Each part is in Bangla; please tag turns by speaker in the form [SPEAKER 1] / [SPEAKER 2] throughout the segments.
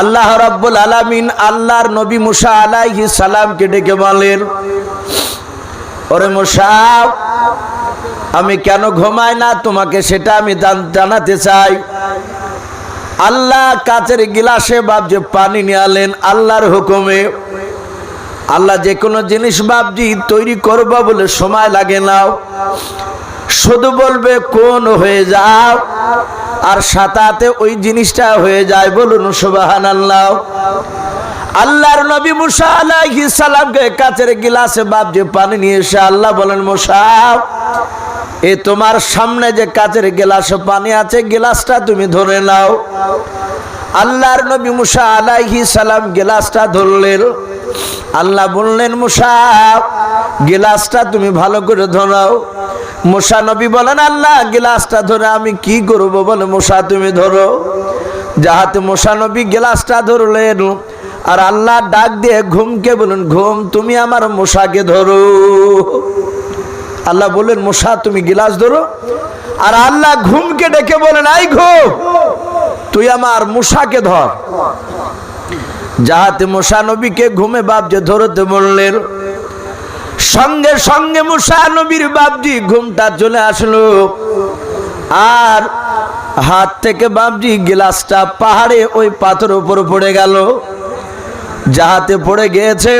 [SPEAKER 1] আল্লাহ রাব্বুল আলামিন আল্লাহর নবী মুসা আলাইহি সালামকে ডেকে বলেন, ওরে মুসা, আমি কেন ঘুমাই না? তোমাকে সেটা আমি জানাতে চাই। আল্লাহ কাচের গিলাসে বাবজি পানি নিয়ে আল্লাহর হুকুমে, আল্লাহ যে কোনো জিনিস বাবজি তৈরি করবা বলে সময় লাগে না। শুধু বলবে কোন হয়ে যাও? আর সাতাতে ওই জিনিসটা হয়ে যায়, বলুন সুবাহান আল্লাহ আল্লাহর নবী মুসা আলাইহিস সালামকে কাচের গিলাসে বাবজি পানি নিয়ে এসে আল্লাহ বলেন, মুসা, এ তোমার সামনে যে কাচের গিলাসে পানি আছে, গিলাসটা তুমি ধরে নাও। আল্লাহর নবী মুসা আলাইহি সালাম গিলাসটা ধরলেন। আল্লাহ বললেন, মুসা, গিলাসটা তুমি ভালো করে ধরাও। মুসা নবী বলেন, আল্লাহ, গিলাসটা ধরে আমি কি করব বলে মুসা, তুমি ধরো। যাহাতে মুসা নবী গিলাসটা ধরলেন, আর আল্লাহ ডাক দিয়ে ঘুমকে বলুন ঘুম, তুমি আমার মশাকে ধরো। আল্লাহ বললেন মশা তুমি গিলাস ধরো। আর আল্লাহ ঘুমকে ডেকে বলেন, আই ঘুম, তুই আমার মশাকে ধর। যাহাতে মশা নবীকে ঘুমে বাপজি ধরতে বললেন সঙ্গে সঙ্গে মুসা নবীর বাপজি ঘুমটা চলে আসলো। আর হাত থেকে বাপজি গ্লাসটা পাহাড়ে ওই পাথর উপর পড়ে গেল। যাহাতে পড়ে গিয়েছে,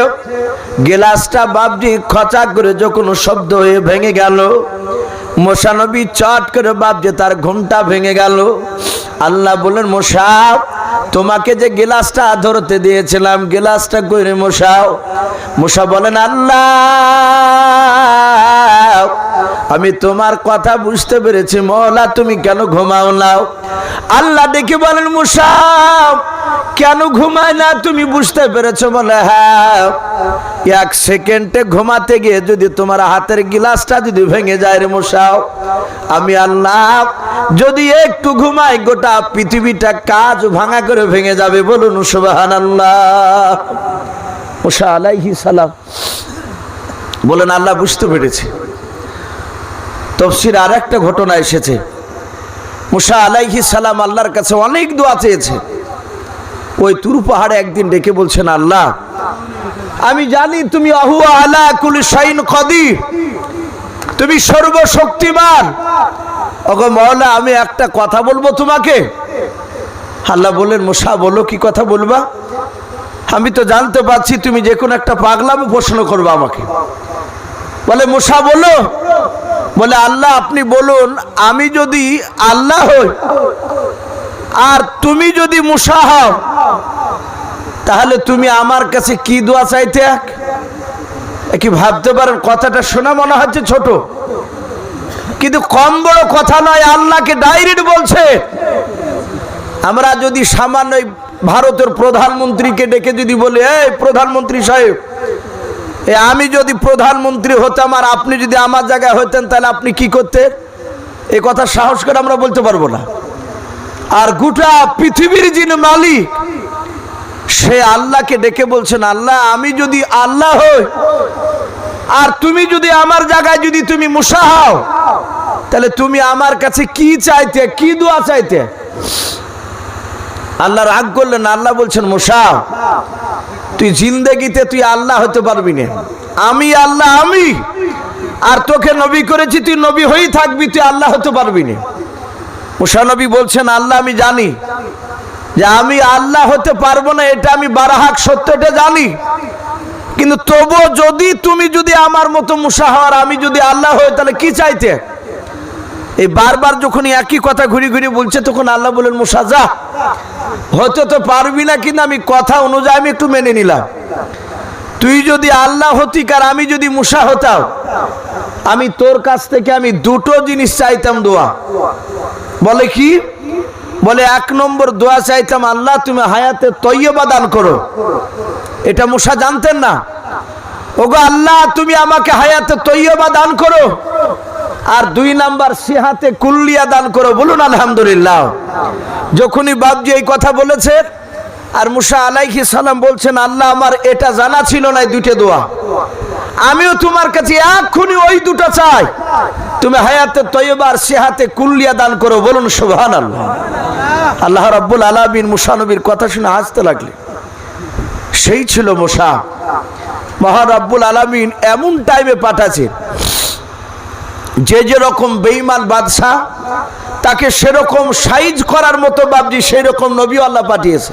[SPEAKER 1] গ্লাসটা বাপজি খচা করে যখন শব্দ হয়ে ভেঙে গেল মশানবী চট করে বাপজি তার ঘুমটা ভেঙে গেল। আল্লাহ বলেন মশা তোমাকে যে গিলাসটা ধরতে দিয়েছিলাম গিলাসটা করে মশাও। মশা বলেন আল্লাহ আমি তোমার কথা বুঝতে পেরেছি মহলা তুমি কেন ঘুমাও নাও? আল্লাহ দেখে বলেন, মুসা, কেন ঘুমায় না? তুমি বুঝতে পেরেছ? বলে হ্যাঁ এক সেকেন্ডে ঘুমাতে গিয়ে যদি তোমার হাতের গিলাসটা যদি ভেঙে যায় রে মশাও আমি আল্লাহ, যদি একটু ঘুমাই, গোটা পৃথিবীটা কাজ ভাঙা করে ভেঙে যাবে, বলুন সুবাহান আল্লাহ মুসা আলাইহি সালাম বলেন, আল্লাহ বুঝতে পেরেছি। তফসির আর একটা ঘটনা এসেছে। মুসা আলাইহি সালাম আল্লাহর কাছে অনেক দোয়া চেয়েছে। ওই তুরু পাহাড়ে একদিন ডেকে বলছেন, আল্লাহ, আমি জানি তুমি আহু আলা কুল শাইন কদির। তুমি সর্বশক্তিমান। ওগো মহলা আমি একটা কথা বলব তোমাকে? আল্লাহ বললেন, মুসা, বলো কি কথা বলবা? আমি তো জানতে পারছি তুমি যে কোনো একটা পাগলাম প্রশ্ন করবে আমাকে। বলে, মুসা, বলো বলে, আল্লাহ, আপনি বলুন, আমি যদি আল্লাহ হই আর তুমি যদি মুসা হও, তাহলে তুমি আমার কাছে কি দোয়া চাইতে? কি ভাবতে পারেন, কথাটা শোনা মনে হচ্ছে ছোট। কিন্তু কম বড় কথা নয়, আল্লাহকে ডাইরেক্ট বলছে। আমরা যদি সামান্য ভারতের প্রধানমন্ত্রীকে ডেকে যদি বলি, এই প্রধানমন্ত্রী সাহেব আমি যদি প্রধানমন্ত্রী হতাম আর আপনি যদি আমার জায়গায় হতেন, তাহলে আপনি কি করতেন? এ কথা সাহস করে আমরা বলতে পারব না। আর গোটা পৃথিবীর যিনি মালিক, সে আল্লাহকে ডেকে বলছেন, আল্লাহ, আমি যদি আল্লাহ হই, আর তুমি যদি আমার জায়গায় যদি তুমি মুসা হও, তাহলে তুমি আমার কাছে কি চাইতে, কি দোয়া চাইতে? আল্লাহ রাগ করলেন, আল্লাহ বলছেন, মুসা তুই জিন্দেগিতে তুই আল্লাহ হতে পারবি না। আমি আল্লাহ, আমি। আর তোকে নবী করেছি, তুই নবী হয়েই থাকবি, তুই আল্লাহ হতে পারবি না। মুসা নবী বলছেন, আল্লাহ, আমি জানি যে আমি আল্লাহ হতে পারব না, এটা আমি বারাহাক সত্যটা জানি। কিন্তু তবু যদি তুমি যদি আমার মতো মুসা হওয়ার, আমি যদি আল্লাহ হই, তাহলে কি চাইতে? এই বারবার যখন একই কথা ঘুরি ঘুরি বলছে, তখন আল্লাহ বলেন মুসা, যা। হতে তো পারবি না কিন্তু আমি কথা অনুযায়ী আমি একটু মেনে নিলাম। তুই যদি আল্লাহ হতিক আর আমি যদি মুসা হতাম, আমি তোর কাছ থেকে আমি দুটো জিনিস চাইতাম দোয়া। বলে কি? বলে এক নম্বর দোয়া চাইতাম, আল্লাহ তুমি হায়াতে তৈয়বা দান করো। এটা মুসা জানতেন না? ওগো আল্লাহ, তুমি আমাকে হায়াতে তৈয়বা দান করো। আর দুই নাম্বার সিহাতে কুল্লিয়া দান করো, বলুন আলহামদুলিল্লাহ। যখনই বাবজি এই কথা বলেছে, আর মুসা আলাইহি সালাম বলছেন, আল্লাহ আমার এটা জানা ছিল না দুটো দোয়া। আমিও তোমার কাছে এক্ষুনি ওই দুটো চাই। তুমি হায়াতে তৈবার সেহাতে কুল্লিয়া দান করো, বলুন সুবহান আল্লাহ আল্লাহ রাব্বুল আলামিন মুসা নবীর কথা শুনে হাসতে লাগলেন। সেই ছিল মুসা। মহান রাব্বুল আলামিন এমন টাইমে পাঠাচ্ছেন যে যেরকম বেঈমান বাদশাহ, তাকে সেরকম সাইজ করার মতো বাবজি সেই রকম নবী আল্লাহ পাঠিয়েছে।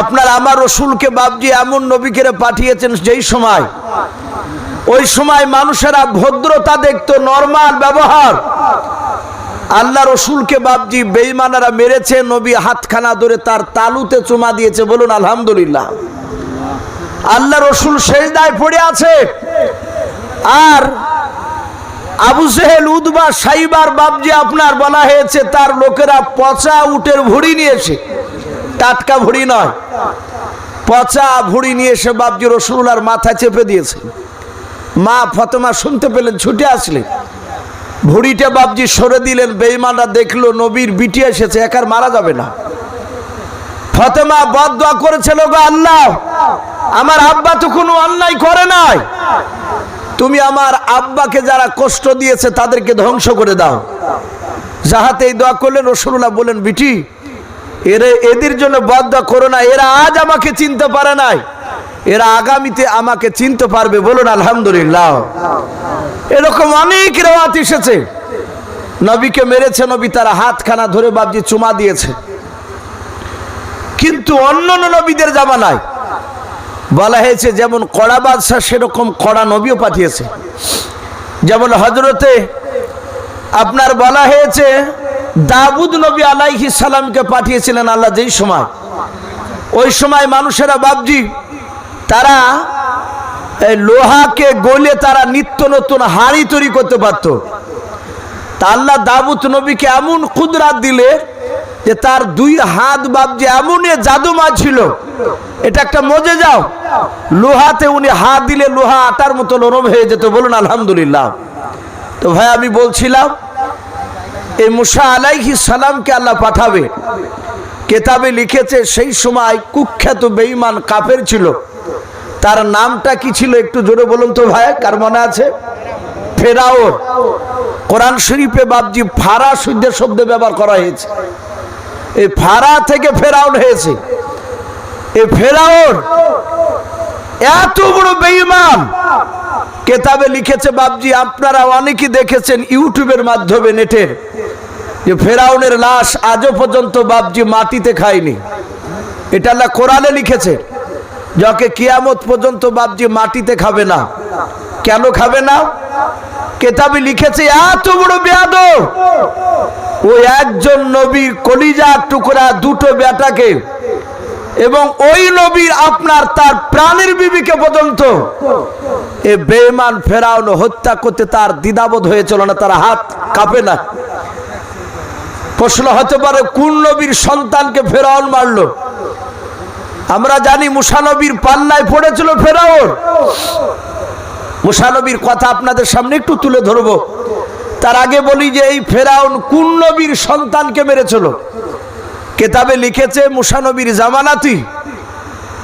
[SPEAKER 1] আপনার আমার রসুলকে বাবজি এমন নবীকে পাঠিয়েছেন যেই সময়, ওই সময় মানুষেরা ভদ্রতা দেখতো নর্মাল ব্যবহার। আল্লাহ রসুলকে বাবজি বেইমানারা মেরেছে, নবী হাতখানা ধরে তার তালুতে চুমা দিয়েছে, বলুন আলহামদুলিল্লাহ। আল্লাহ রসুল শেষদায় পড়ে আছে। আর আবু সেহেল উদবা, সাইবার, বাবজি আপনার বলা হয়েছে, তার লোকেরা পচা উটের ভুড়ি নিয়েছে টাটকা ভুড়ি নয়, পচা ভুড়ি নিয়ে এসে বাবজি রসুলার মাথা চেপে দিয়েছে। মা ফতেমা শুনতে পেলেন, ছুটে আসলেন। ভুড়িটা বাবজি সরে দিলেন বেইমানরা দেখল, নবীর বিটি এসেছে একার মারা যাবে না। ফতেমা বদয়া করেছিল গো আল্লাহ, আমার আব্বা তো কোনো অন্যায় করে নাই। তুমি আমার আব্বাকে যারা কষ্ট দিয়েছে তাদেরকে ধ্বংস করে দাও। যাহাতে এই দোয়া করলেন রসুল্লাহ বলেন বিটি, এরা এদের জন্য বদয়া করো না, এরা আজ আমাকে চিনতে পারে নাই। এরা আগামীতে আমাকে চিনতে পারবে। বলুন, আলহামদুলিল্লাহ। এরকম অনেক রেওয়াত এসেছে। নবীকে মেরেছে, নবী তারা হাতখানা ধরে বাবজি চুমা দিয়েছে। কিন্তু অন্য নবীদের জামানায় বলা হয়েছে, যেমন কড়া বাদশাহ সেরকম কড়া নবীও পাঠিয়েছে। যেমন হজরতে আপনার বলা হয়েছে দাবুদ নবী আলাইহি সালামকে পাঠিয়েছিলেন আল্লাহ যেই সময়। ওই সময় মানুষেরা বাবজি তারা লোহাকে গলে তারা নিত্য নতুন হাড়ি তৈরি করতে পারত। তা আল্লাহ দাবুত নবীকে এমন কুদরাত দিলে যে তার দুই হাত বাপ যে এমন জাদুমা ছিল, এটা একটা মজে যাও। লোহাতে উনি হাত দিলে লোহা আটার মতো নরম হয়ে যেত, বলুন আলহামদুলিল্লাহ। তো ভাই, আমি বলছিলাম, এই মুসা আলাইহি সালামকে আল্লাহ পাঠাবে। কেতাবে লিখেছে, সেই সময় কুখ্যাত বেঈমান কাফের ছিল। তার নামটা কি ছিল একটু জোরে বলুন তো ভাই, কার মনে আছে? ফেরাওর কোরআন শরীফে বাবজি ফারা শুদ্ধ শব্দ ব্যবহার করা হয়েছে। এই ফারা থেকে ফেরাউন হয়েছে। এই ফেরাউন এত বড় বেঈমান। কেতাবে লিখেছে বাবজি আপনারা অনেকেই দেখেছেন ইউটিউবের মাধ্যমে নেটের যে ফেরাউনের লাশ আজও পর্যন্ত বাবজি মাটিতে খায়নি। এটা আল্লাহ কোরআনে লিখেছে যাকে কিয়ামত পর্যন্ত বাবজি মাটিতে খাবে না। কেন খাবে না? কেতাবে লিখেছে, এত বড় বেয়াদ ওই একজন নবীর কলিজার টুকরা দুটো বেটাকে এবং ওই নবীর আপনার তার প্রাণের বিবিকে পর্যন্ত এ বেমান ফেরাউন হত্যা করতে তার দ্বিধাবোধ হয়েছিল না, তার হাত কাঁপে না। প্রশ্ন হতে পারে, কোন নবীর সন্তানকে ফেরাউন মারলো? আমরা জানি মুসানবীর পাল্লায় পড়েছিল ফেরাউন। মুসানবীর কথা আপনাদের সামনে একটু তুলে ধরবো। তার আগে বলি যে এই ফেরাউন কোন নবীর সন্তানকে মেরেছিল? কেতাবে লিখেছে মুসানবীর জামানাতি।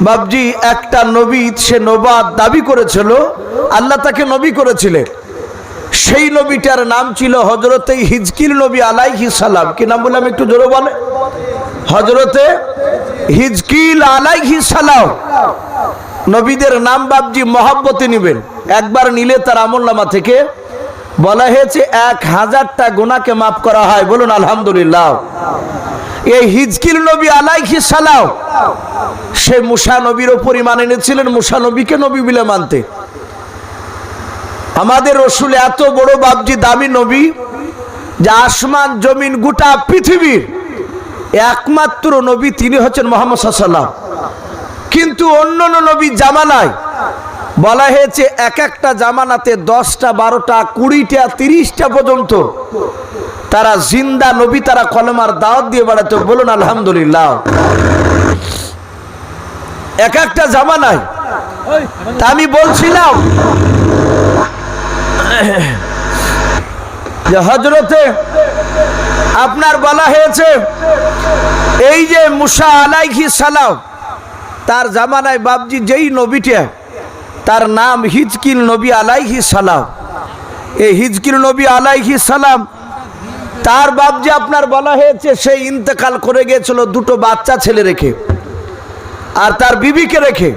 [SPEAKER 1] বাবজি একটা নবী সে নবাদ দাবি করেছিল, আল্লাহ তাকে নবী করেছিলেন। সেই নবীটার নাম ছিল হজরতে হিজকির নবী আলাইহি সালাম। কি নাম বললাম একটু জোরে বলে হজরতে হিজকিল আলাইহি সালাম। নবীদের নাম বাবজি মহাব্বতে নিবেন। একবার নিলে তার আমল নামা থেকে বলা হয়েছে, এক হাজারটা গোনাকে মাফ করা হয়। বলুন, আলহামদুলিল্লাহ। এই হিজকিল নবী আলাইহি সালাম, সে মুসা নবীর ওপরই মানে নিয়েছিলেন মুসা নবীকে নবী বলে মানতে। আমাদের রসুল এত বড় বাবজি দামি নবী, যে আসমান, জমিন, গোটা পৃথিবীর একমাত্র নবী, তিনি হচ্ছেন মোহাম্মদ সাল্লাম কিন্তু অন্য নবী জামানায় বলা হয়েছে এক একটা জামানাতে দশটা, বারোটা, কুড়িটা, তিরিশটা পর্যন্ত তারা জিন্দা নবী তারা কলমার দাওয়াত দিয়ে বেড়াতো। বলুন, আলহামদুলিল্লাহ। এক একটা জামানায়। তা আমি বলছিলাম যে হজরতে আপনার বলা হয়েছে, এই যে মুসা আলাইহি সালাম, তার জামানায় বাবজি যেই নবীটা তার নাম হিজকিল নবী আলাইহি সালাম। এই হিজকিল নবী আলাইহি সালাম, তার বাপ যে আপনার বলা হয়েছে, সে ইন্তেকাল করে গিয়েছিল দুটো বাচ্চা ছেলে রেখে আর তার বিবিকে রেখে।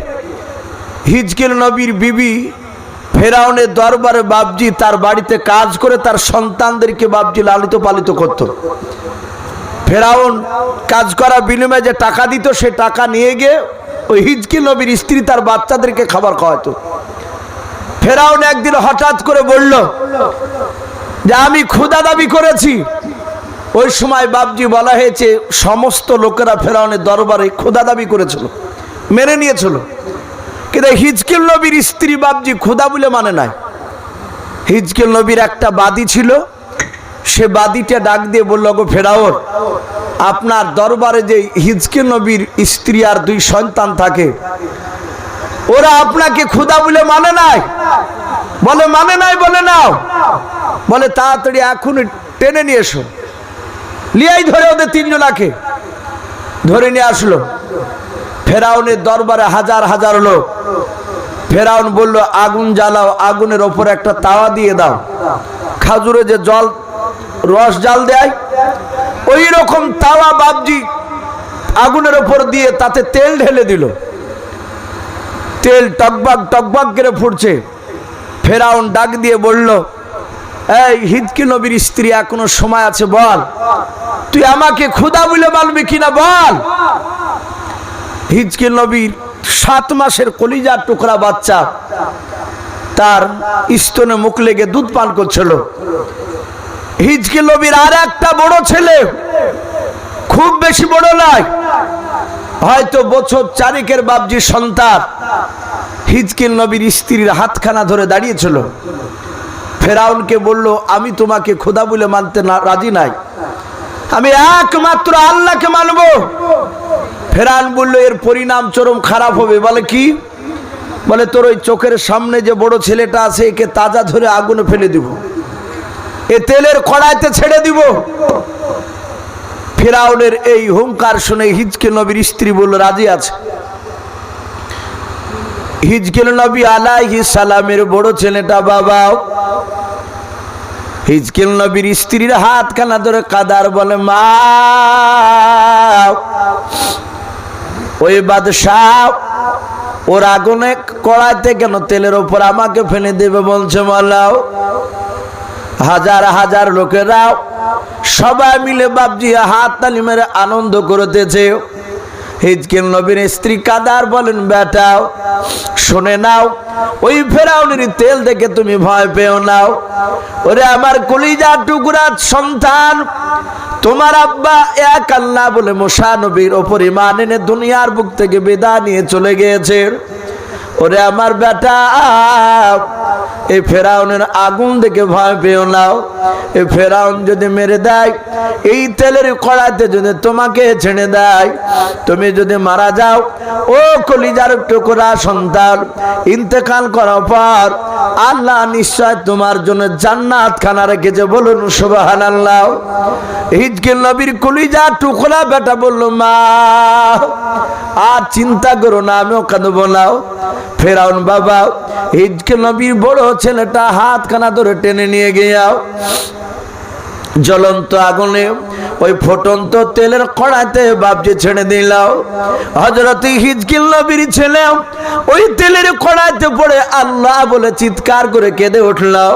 [SPEAKER 1] হিজকিল নবীর বিবি ফেরাউনের দরবারে বাবজি তার বাড়িতে কাজ করে তার সন্তানদেরকে বাবজি লালিত পালিত করত। ফেরাউন কাজ করা বিনিময়ে যে টাকা দিত, সে টাকা নিয়ে গিয়ে ওই হিজকিল নবীর স্ত্রী তার বাচ্চাদেরকে খাবার খাওয়াতো। ফেরাউন একদিন হঠাৎ করে বলল, যে আমি ক্ষুদা দাবি করেছি। ওই সময় বাবজি বলা হয়েছে, সমস্ত লোকেরা ফেরাউনের দরবারে ক্ষুদা দাবি করেছিল, মেনে নিয়েছিল। কিন্তু হিজকিল নবীর স্ত্রী বাবজি ক্ষুদা বলে মানে নাই। হিজকিল নবীর একটা বাদী ছিল, সে বাদীটা ডাক দিয়ে বলল, গো ফেরাওর আপনার দরবারে যে হিজকে নবীর স্ত্রী আর দুই সন্তান থাকে, ওরা আপনাকে ক্ষুদা বলে মানে নাই। বলে মানে নাই বলে নাও। বলে তাড়াতাড়ি এখন টেনে নিয়ে এসো। লিয়াই ধরে ওদের তিনজনাকে ধরে নিয়ে আসলো। ফেরাউনের দরবারে হাজার হাজার লোক। ফেরাউন বলল, আগুন জ্বালাও, আগুনের ওপর একটা তাওয়া দিয়ে দাও। খাজুরে যে জল, রস জাল দেয় ওই রকম তাওয়া বাবজি আগুনের ওপর দিয়ে তাতে তেল ঢেলে দিল। তেল টকবাক টকবাক করে ফুটছে। ফেরাউন ডাক দিয়ে বলল, এই হিদকি নবীর স্ত্রী এখনও সময় আছে বল? তুই আমাকে ক্ষুদা বলে মানবি কিনা বল? হিজকিল নবীর সাত মাসের কলিজার টুকরা বাচ্চা তার স্তনে মুখ লেগে দুধ পান করছিল। হিজকিল নবীর আর একটা বড় ছেলে খুব বেশি বড় নয়। হয়তো বছর চারিকের বাবজি সন্তান হিজকিল নবীর স্ত্রীর হাতখানা ধরে দাঁড়িয়েছিল। ফেরাউনকে বলল, আমি তোমাকে খোদা বলে মানতে রাজি নাই। আমি একমাত্র আল্লাহকে মানব। ফেরাউন বলল, এর পরিণাম চরম খারাপ হবে। বলে কি? বলে, তোর ওই চোখের সামনে যে বড় ছেলেটা আছে, একে তাজা ধরে আগুনে ফেলে দিব। এ তেলের কড়াইতে ছেড়ে দিব। ফেরাউনের এই হুঙ্কার শুনে হিজকে নবীর স্ত্রী বলল, রাজি আছে? হিজকেল নবী আলাইহি সালামের বড় ছেলেটা বাবা হিজকেল নবীর স্ত্রীর হাত খানা ধরে কাদার বলে, মা, ওই বাদশাহ, ওর আগুনে কড়াইতে কেন তেলের ওপর আমাকে ফেলে দেবে? বলছে, মালাও, হাজার হাজার লোকেরাও সবাই মিলে বাবজি হাত তালি মেরে আনন্দ করতেছে। হিজকিল নবীর স্ত্রী কাদার বলেন বেটাও শুনে নাও, ওই ফেরাউনের তেল দেখে তুমি ভয় পেও নাও ওরে আমার কলিজা টুকরা সন্তান, তোমার আব্বা এক আল্লাহ বলে মোশা নবীর ওপর ইমান এনে দুনিয়ার বুক থেকে বেদা নিয়ে চলে গিয়েছে। ওরে আমার বেটা এই ফেরাউনের আগুন দেখে ভয় পেও নাও এই ফেরাউন যদি মেরে দেয়, এই তেলের কড়াইতে যদি তোমাকে ছেড়ে দেয়, তুমি যদি মারা যাও, ও কলিজার টুকরা সন্তান, ইন্তেকাল করার পর আল্লাহ নিশ্চয় তোমার জন্য জান্নাত খানা রেখেছে বলুন সুবাহান আল্লাহ হিজকিল নবীর কলিজা টুকরা বেটা বলল, মা, আর চিন্তা করো না, আমিও কাঁদবো নাও ফেরাউন বাবা ঈদকে নবীর বড় ছেলেটা হাত কানা ধরে টেনে নিয়ে গিয়াও। জ্বলন্ত আগুনে ওই ফুটন্ত তেলের কড়াতে বাপজি ছেড়ে দিলাও হজরত হিজকিল নবীর ছেলে, ওই তেলের কড়াইতে পড়ে আল্লাহ বলে চিৎকার করে কেঁদে উঠলাও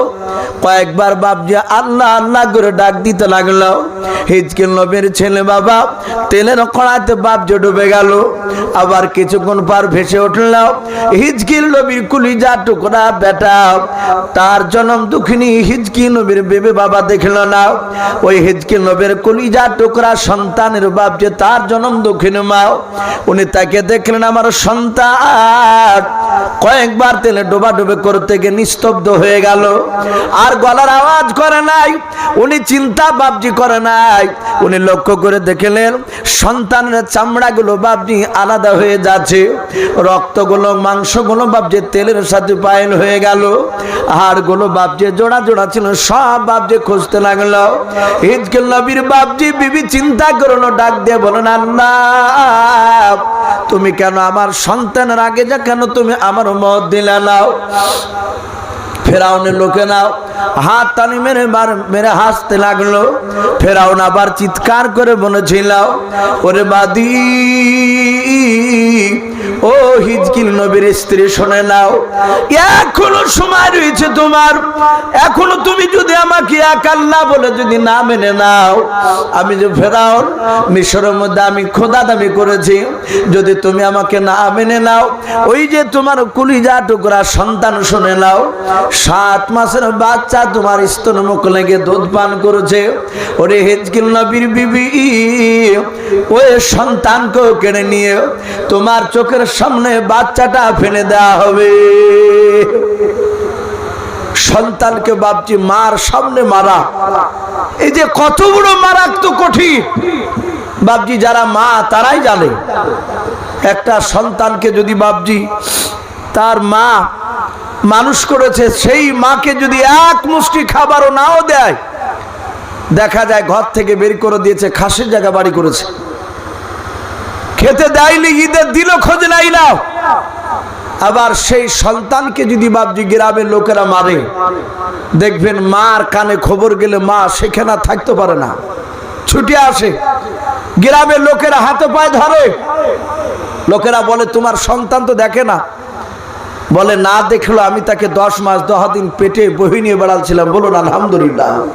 [SPEAKER 1] কয়েকবার বাপজি আল্লাহ আল্লাহ করে ডাক দিতে লাগল। হিজকিল নবীর ছেলে বাবা, তেলের কড়াইতে বাপজি ডুবে গেল। আবার কিছুক্ষণ পর ভেসে উঠলাও হিজকিল নবীর কুলিজা টুকরা বেটা। তার জন্ম দুঃখিনী হিজকি নবীর বেবে বাবা দেখল না। ওই হিজকিল নবীর কলিজা টুকরা সন্তানের বাপ যে তার জন্ম দক্ষিণ মাও, উনি তাকে দেখলেন, আমার সন্তান। কয়েকবার তেলে ডোবা ডোবে করতে গিয়ে নিস্তব্ধ হয়ে গেল। আর গলার আওয়াজ করে নাই, উনি চিন্তা বাবজি করে নাই। উনি লক্ষ্য করে দেখলেন, সন্তানের চামড়াগুলো বাবজি আলাদা হয়ে যাচ্ছে। রক্তগুলো, মাংসগুলো বাবজি তেলের সাথে পায়েল হয়ে গেল। হাড়গুলো বাবজি জোড়া জোড়া ছিল, সব বাবজি খুঁজতে লাগল। হিজকেল নবীর বাবজি বিবি চিন্তা করল ডাক দিয়ে বলো না তুমি কেন আমার সন্তানের আগে যা কেন তুমি আমার মত দিলে নাও ফেরাউনের লোকে নাও। হাত টানি মেরে মেরে হাসতে লাগল। ফেরাউন আবার চিৎকার করে বলেছিল ওরে বাদি। ও হিজকিল নবীর স্ত্রী, শুনে নাও, এখনও সময় রয়েছে তোমার। এখনও তুমি যদি আমাকে এক আল্লাহ বলে যদি না মেনে নাও, আমি যে ফেরাও মিশরের মধ্যে আমি খোদা দামি করেছি, যদি তুমি আমাকে না মেনে নাও, ওই যে তোমার কুলিজা টুকরা সন্তান শুনে নাও সাত মাসের বাচ্চা তোমার স্তন মুখ লেগে দুধ পান করেছে। ওরে হেজকিল নবীর বিবি, ওই সন্তানকে কেড়ে নিয়ে তোমার চোখের সামনে বাচ্চাটা ফেলে দেওয়া হবে। সন্তানকে বাপজি, মার সামনে মারা। এই যে কত বড় মারাত্মক কঠিন। বাপজি, যারা মা, তারাই জানে। একটা সন্তানকে যদি বাপজি, তার মা মানুষ করেছে, সেই মাকে যদি এক মুষ্টি খাবারও নাও দেয়, দেখা যায় ঘর থেকে বের করে দিয়েছে, খাসের জায়গা বাড়ি করেছে। খেতে দেয়নি, ঈদের দিল খোঁজ নাই না। আবার সেই সন্তানকে যদি বাপজি গ্রামের লোকেরা মারে, দেখবেন মার কানে খবর গেলে মা সেখানে থাকতে পারে না। ছুটে আসে, গ্রামের লোকেরা হাতে পায়ে ধরে। লোকেরা বলে, তোমার সন্তান তো দেখে না বলে, না দেখল, আমি তাকে দশ মাস দহ দিন পেটে বহি নিয়ে বেড়ালছিলাম। বলুন, আলহামদুলিল্লাহ।